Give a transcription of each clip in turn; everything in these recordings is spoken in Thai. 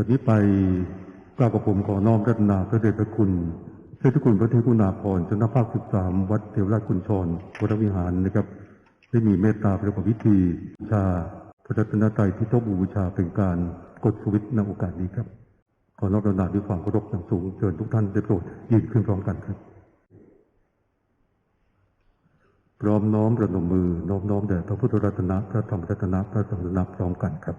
จากนี้ไปกล่าวกับผมขอน้อมรัตนาพระเดชพระคุณเจ้าคุณพระเทพุณาภรณ์เจ้าหน้าภาคสิบสามวัดเทวราชคุณชรวรวิหารนะครับ ได้มีเมตตาประกอบพิธีบูชาพระรัตนตรัยที่โต๊ะบูชาเป็นการกดสวิตในโอกาสนี้ครับ ขอนอบรัตนาด้วยความเคารพอย่างสูงเชิญทุกท่านได้โปรดยืนขึ้นพร้อมกันครับ พร้อมน้อมระนมมือน้อมน้อมแด่พระพุทธรัตนะพระธรรมรัตนะพระสังฆรัตนะพร้อมกันครับ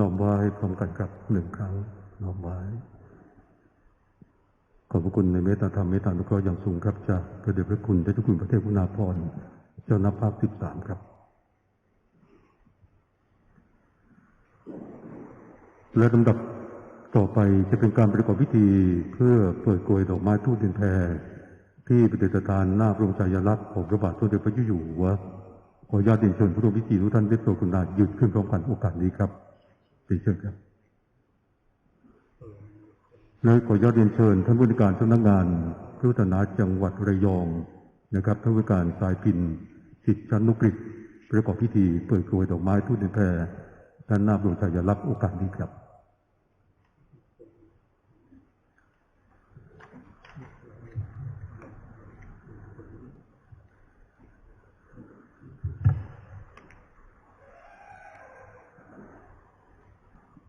น้อมไว้พร้อมกันครับหนึ่งครั้งน้อมไว้ขอบพระคุณในเมตตาธรรมเมตตานุเคราะห์อย่างสูงครับจากพระเดชพระคุณเจ้าคุณพระเทพคุณาภรเจ้าหน้าภาคสิบสามครับ และลำดับต่อไปจะเป็นการประกอบพิธีเพื่อเปิดโกยดอกไม้ทูตดินแพรที่ประดิษฐานหน้าพระบรมฉายาลักษณ์ของพระบาทสมเด็จพระเจ้าอยู่หัวขอญาตเรียนเชิญผู้ร่วมพิธีทุกท่านได้โปรดกรุณาหยุดขึ้นพร้อมกันโอกาสนี้ครับ เรียนเชิญครับและขอยอดเรียนเชิญ ท่านผู้ในการสำนักงานพุทธนาจังหวัดระยองนะครับท่านผู้การสายพินสิทธิชันนุกฤษประกอบพิธีเปิดโกยดอกไม้ทูตดินแพรด้านหน้าพระบรมฉายาลักษณ์โอกาสนี้ครับ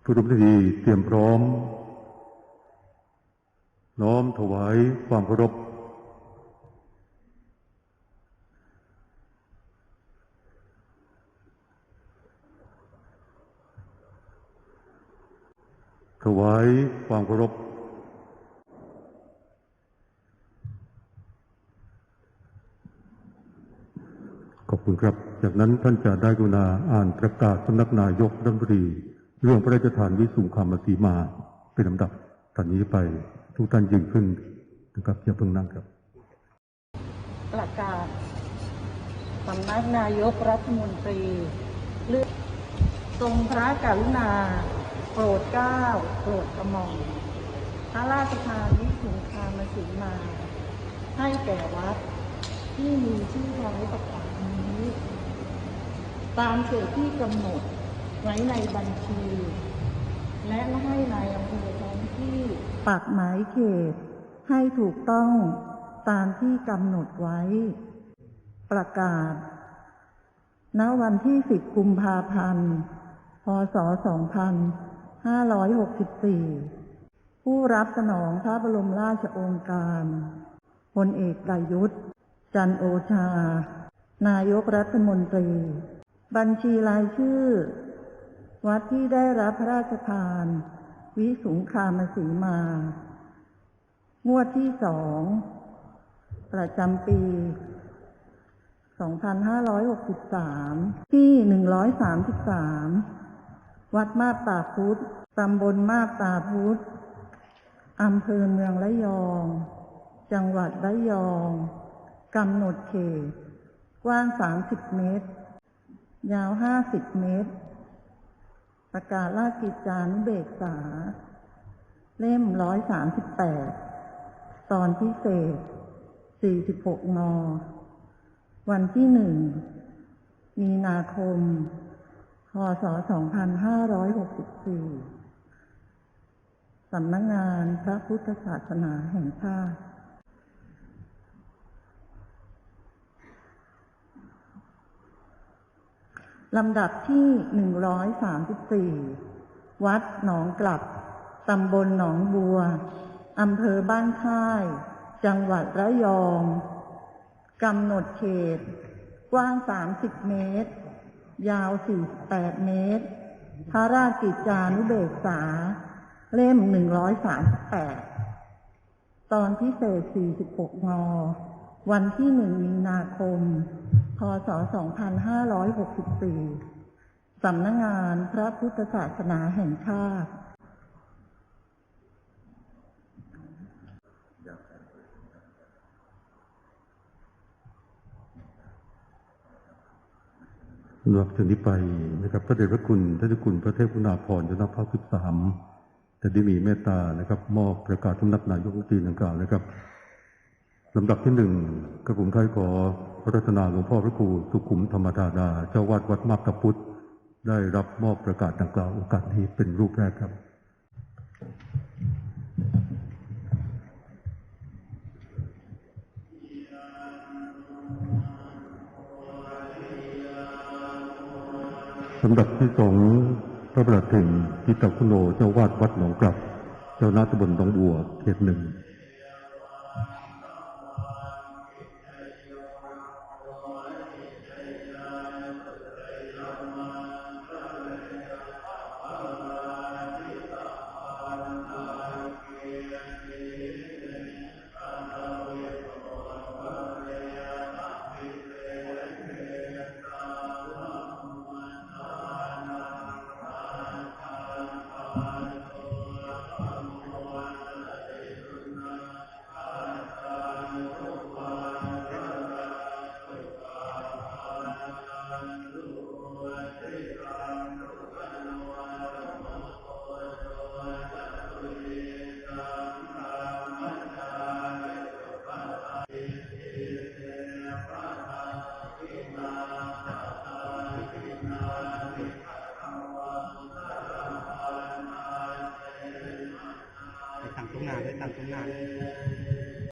ผู้ร่วมพิธีเตรียมพร้อม น้อมถวายความเคารพถวายความเคารพขอบคุณครับ จากนั้นท่านจะได้กุณาอ่านประกาศสำนักนายกรัฐมนตรี เรื่องพระราชทานวิสุงคามสีมาเป็นลำดับตอนนี้ไปทุกท่านยืนขึ้นนะครับอย่าเพิ่งนั่งครับ ประกาศสำนักนายกรัฐมนตรีเลือกทรงพระกรุณา โปรดเกล้าโปรดกระหม่อมพระราชทานวิสุงคามสีมา ให้แก่วัดที่มีชื่อไว้ประกาศนี้ ตามเขตที่กำหนด ไว้ในบัญชี และให้นายอำเภอท้องที่ปักหมายเขต ให้ถูกต้องตามที่กำหนดไว้ ประกาศ ณ วันที่ 10 กุมภาพันธ์ พศ 2564 ผู้รับสนองพระบรมราชโองการพลเอกประยุทธ์ จันโอชา นายกรัฐมนตรี บัญชีรายชื่อ วัดที่ได้รับพระราชทาน วิสุงคามสีมา งวดที่สอง ประจำปี 2563 ที่ 133 วัดมาบตาพุธตำบลมาบตาพุธอำเภอเมืองระยอง จังหวัดระยองกำหนดเขตกว้าง 30 เมตร ยาว 50 เมตร ประกาศราชกิจจานุเบกษา เล่ม138ตอนพิเศษ46นวันที่หนึ่งมีนาคม พศ2564สำนักงงานพระพุทธศาสนาแห่งชาติ ลำดับที่134วัดหนองกลับ ตำบลหนองบัว อำเภอบ้านค่าย จังหวัดระยองกำหนดเขต กว้าง30เมตร ยาว48เมตร พระราชกิจจานุเบกษา เล่ม138ตอนพิเศษ46ง วันที่1มีนาคม พศ 2564 สำนักงงานพระพุทธศาสนาแห่งชาติสำหรับจากนี้ไปนะครับพระเดชพระคุณท่านเจ้าคุณพระเทพคุณาภรณ์จนภาคสิบสามจะได้มีเมตตานะครับ มอบประกาศสำนักนายกรัฐมนตรีดังกล่าวนะครับ ลำดับที่หนึ่งกระผมค่ายขอระรัตนาหลวงพ่อพระครูสุขุมธรรมธาดา เจ้าวาดวัดมาบตาพุทธได้รับมอบประกาศดังกล่าวโอกาสนี้เป็นรูปแรกครับ สำหรับที่สองพระประหลัดถึงทิตาคุโนเจ้าวาดวัดหนองกลับ เจ้าหน้าตบลหนองบัวเขตหนึ่ง ไ